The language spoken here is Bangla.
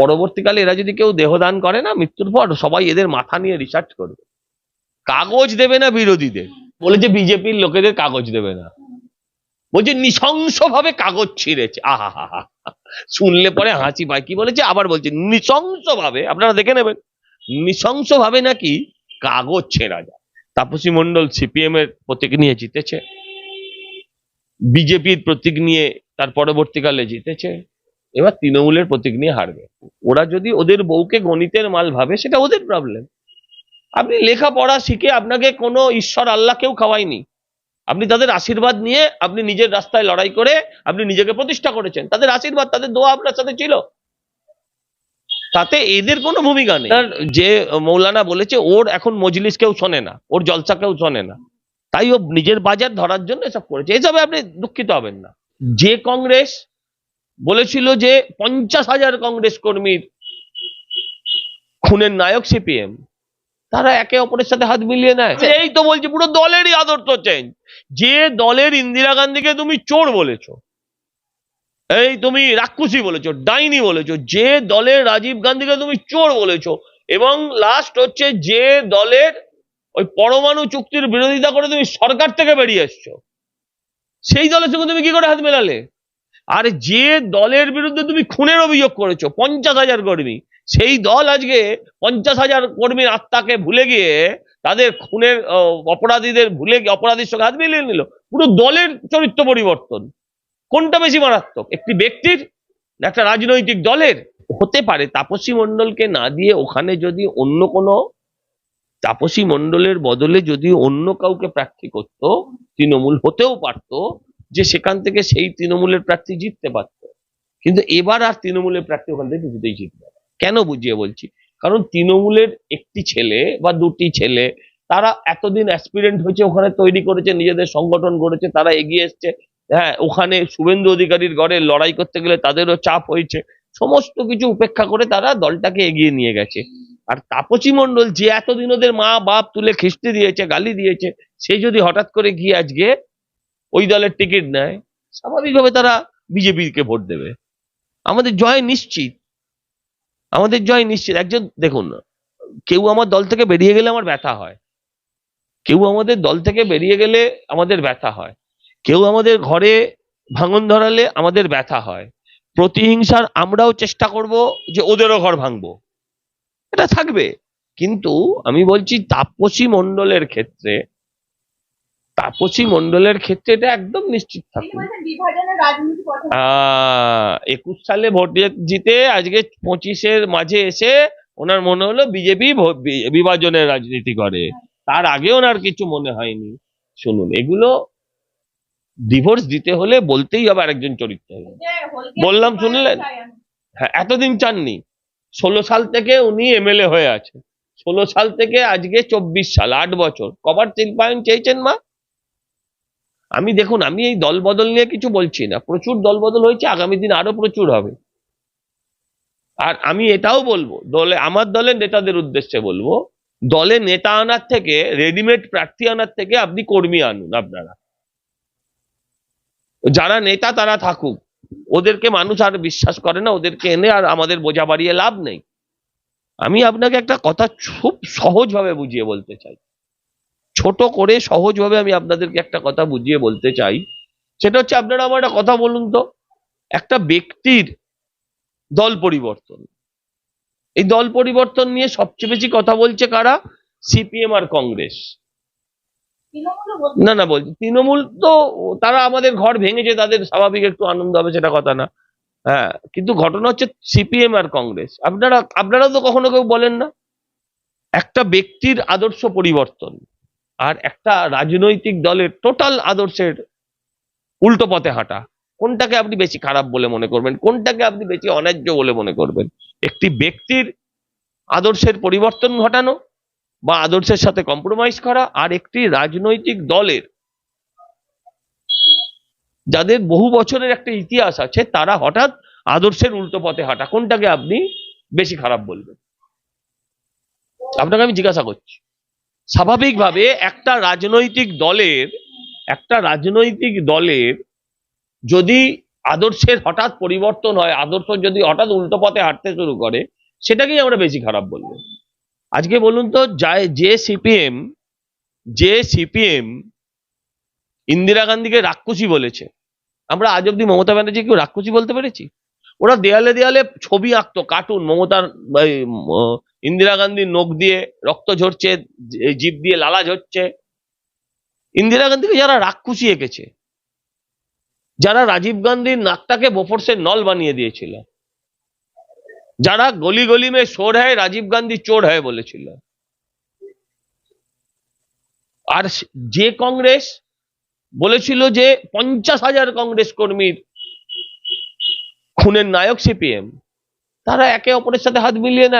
পরবর্তীকালে এরা যদি কেউ দেহদান করে না, মৃত্যুর পর সবাই এদের মাথা নিয়ে রিসার্চ করবে। কাগজ দেবে না বিরোধীদের। বলেছে বিজেপির লোকেদের কাগজ দেবে না। বলছে নৃশংসভাবে কাগজ ছিঁড়েছে। আহা হা শুনলে পরে হাসি পায়। কি বলেছে? আবার বলছে নৃশংসভাবে, আপনারা দেখে নেবেন। নৃশংসভাবে নাকি কাগজ ছেঁড়া যায়। তাপসী মন্ডল সিপিএম এর প্রতীক নিয়ে জিতেছে। বিজেপির প্রতীক নিয়ে তার পরবর্তীকালে জিতেছে। এবার তৃণমূলের প্রতীক নিয়ে হারবে। ওরা যদি ওদের বউকে গণিতের মাল ভাবে, সেটা ওদের প্রবলেম আপনি লেখাপড়া শিখে আপনাকে কোনো ঈশ্বর আল্লাহ কেউ খাওয়ায়নি। আপনি তাদের আশীর্বাদ নিয়ে আপনি নিজের রাস্তায় লড়াই করে আপনি নিজেকে প্রতিষ্ঠা করেছেন। তাদের আশীর্বাদ, তাদের দোয়া আপনার সাথে ছিল। তাতে এদের কোনো ভূমিকা নেই। যে মৌলানা বলেছে, ওর এখন মজলিস কেউ শোনে না, ওর জলসা কেউ শোনে না। তাই ও নিজের বাজার ধরার জন্য এসব করেছে। এসবে আপনি দুঃখিত হবেন না। যে কংগ্রেস বলেছিল যে পঞ্চাশ হাজার কংগ্রেস কর্মীর খুনের নায়ক সিপিএম তারা একে অপরের সাথে হাত মিলিয়ে নেয়। এই তো বলছি পুরো দলেরই আদর্শ চেঞ্জ যে দলের ইন্দিরা গান্ধীকে তুমি চোর বলেছ এই তুমি রাক্ষসী বলেছ ডাইনি বলেছ যে দলের রাজীব গান্ধীকে তুমি চোর বলেছ এবং লাস্ট হচ্ছে যে দলের ওই পরমাণু চুক্তির বিরোধিতা করে তুমি সরকার থেকে বেরিয়ে এসছো সেই দলের সঙ্গে তুমি কি করে হাত মেলালে? আর যে দলের বিরুদ্ধে তুমি খুনের অভিযোগ করেছ, পঞ্চাশ হাজার কর্মী, সেই দল আজকে পঞ্চাশ হাজার কর্মীর আত্মাকে ভুলে গিয়ে তাদের খুনের অপরাধীদের ভুলে গিয়ে, অপরাধীর সঙ্গে হাত মিলিয়ে নিল। পুরো দলের চরিত্র পরিবর্তন। কোনটা বেশি মারাত্মক? একটি ব্যক্তির একটা রাজনৈতিক দলের? হতে পারে তাপসী মণ্ডলকে না দিয়ে ওখানে যদি অন্য কোনো তাপসী মণ্ডলের বদলে যদি অন্য কাউকে প্রার্থী করতো, তৃণমূল হতেও পারতো যে সেখান থেকে সেই তৃণমূলের প্রার্থী জিততে পারতো। কিন্তু এবার আর তৃণমূলের প্রার্থী ওখান থেকে কিছুতেই জিতবে। কেন বুঝিয়ে বলছি? কারণ তৃণমূলের একটি ছেলে বা দুটি ছেলে, তারা এতদিন অ্যাসপিরেন্ট হয়েছে, ওখানে তৈরি করেছে, নিজেদের সংগঠন করেছে তারা এগিয়ে এসছে। হ্যাঁ ওখানে শুভেন্দু অধিকারীর গড়ে লড়াই করতে গেলে তাদেরও চাপ হয়েছে। সমস্ত কিছু উপেক্ষা করে তারা দলটাকে এগিয়ে নিয়ে গেছে। আর তাপসী মণ্ডল যে এতদিন ওদের মা বাপ তুলে খিস্তি দিয়েছে, গালি দিয়েছে, সে যদি হঠাৎ করে গিয়ে আজকে ওই দলের টিকিট নেয়, স্বাভাবিকভাবে তারা বিজেপিকে ভোট দেবে। আমাদের জয় নিশ্চিত। আমাদের জয় নিশ্চিত। একজন, দেখুন, কেউ আমার দল থেকে বেরিয়ে গেলে আমার ব্যথা হয়। কেউ আমাদের দল থেকে বেরিয়ে গেলে আমাদের ব্যথা হয়। কেউ আমাদের ঘরে ভাঙন ধরালে আমাদের ব্যথা হয়। প্রতিহিংসার আমরাও চেষ্টা করব যে ওদেরও ঘর ভাঙবো। এটা থাকবে। কিন্তু আমি বলছি, তাপসী মণ্ডলের ক্ষেত্রে তাপসী মন্ডলের ক্ষেত্রে এটা একদম নিশ্চিত থাকুন। একুশ সালে ভোট জিতে আজকে পঁচিশের মাঝে এসে ওনার মনে হলো বিজেপি বিভাজনের রাজনীতি করে। তার আগে ওনার কিছু মনে হয়নি। শুনুন এগুলো ডিভোর্স দিতে হলে বলতেই হবে আরেকজন চরিত্র বললাম শুনলেন? হ্যাঁ এতদিন চাননি। ষোলো সাল থেকে উনি এমএলএ হয়ে আছে ষোলো সাল থেকে আজকে চব্বিশ সাল আট বছর। কবার শিল্পায়ন চেয়েছেন মা? আমি দেখুন, আমি এই দল বদল নিয়ে কিছু বলছি না। প্রচুর দল বদল হয়েছে, আগামী দিন আরও প্রচুর হবে। আর আমি এটাও বলব, দলে, আমার দলের নেতাদের উদ্দেশ্যে বলব, দলে নেতা আনার থেকে রেডিমেড প্রার্থী আনার থেকে আপনি কর্মী আনুন আপনারা। যারা নেতা, তারা থাকুক। ওদেরকে মানুষ আর বিশ্বাস করে না, ওদেরকে এনে আর আমাদের বোঝা বাড়িয়ে লাভ নেই। আমি আপনাকে একটা কথা খুব সহজভাবে বুঝিয়ে বলতে চাই। ছোট করে সহজভাবে আমি আপনাদেরকে একটা কথা বুঝিয়ে বলতে চাই। সেটা হচ্ছে আপনারা আমার একটা কথা বলুন তো। একটা ব্যক্তির দল পরিবর্তন। এই দল পরিবর্তন নিয়ে সবচেয়ে বেশি কথা বলছে কারা? সিপিএম আর কংগ্রেস। না না বলছি তৃণমূল তো তারা আমাদের ঘর ভেঙেছে তাদের স্বাভাবিক একটু আনন্দ হবে সেটা কথা না। হ্যাঁ কিন্তু ঘটনা হচ্ছে সিপিএম আর কংগ্রেস। আপনারা আপনারা তো কখনো কেউ বলেন না। একটা ব্যক্তির আদর্শ পরিবর্তন। আর একটা রাজনৈতিক দলের টোটাল আদর্শের উল্টো পথে হাঁটা। কোনটাকে আপনি বেশি খারাপ বলে মনে করবেন? কোনটাকে আপনি বেশি অন্যায্য বলে মনে করবেন? একটি ব্যক্তির আদর্শের পরিবর্তন ঘটানো বা আদর্শের সাথে কম্প্রোমাইজ করা আর একটি রাজনৈতিক দলের যাদের বহু বছরের একটা ইতিহাস আছে, তারা হঠাৎ আদর্শের উল্টো পথে হাঁটা। কোনটাকে আপনি বেশি খারাপ বলবেন? আপনাকে আমি জিজ্ঞাসা করছি। স্বাভাবিকভাবে একটা রাজনৈতিক দলের, একটা রাজনৈতিক দলের যদি আদর্শের হঠাৎ পরিবর্তন হয়, আদর্শ যদি হঠাৎ উল্টো পথে হাঁটতে শুরু করে, সেটাকেই আমরা বেশি খারাপ বলব। আজকে বলুন তো যা- যে সিপিএম যে সিপিএম ইন্দিরা গান্ধীকে রাক্ষসী বলেছে। আমরা আজ অব্দি মমতা ব্যানার্জি কেউ রাক্ষসী বলতে পেরেছি? ওরা দেয়ালে দেয়ালে ছবি আঁকতো কার্টুন মমতার ইন্দিরা গান্ধীর নখ দিয়ে রক্ত ঝরছে জি- জিভ দিয়ে লালা ঝরছে। ইন্দিরা গান্ধীকে যারা রাক্ষসী এঁকেছে, যারা রাজীব গান্ধীর নাকটাকে বোফোর্সের নল বানিয়ে দিয়েছিল, যারা গলি গলি মে সোর হয় রাজীব গান্ধী চোর হয় বলেছিল। আর যে কংগ্রেস বলেছিল যে পঞ্চাশ হাজার কংগ্রেস কর্মীর খুনের নায়ক সিপিএম তারা একে অপরের সাথে হাত মিলিয়ে নেয়।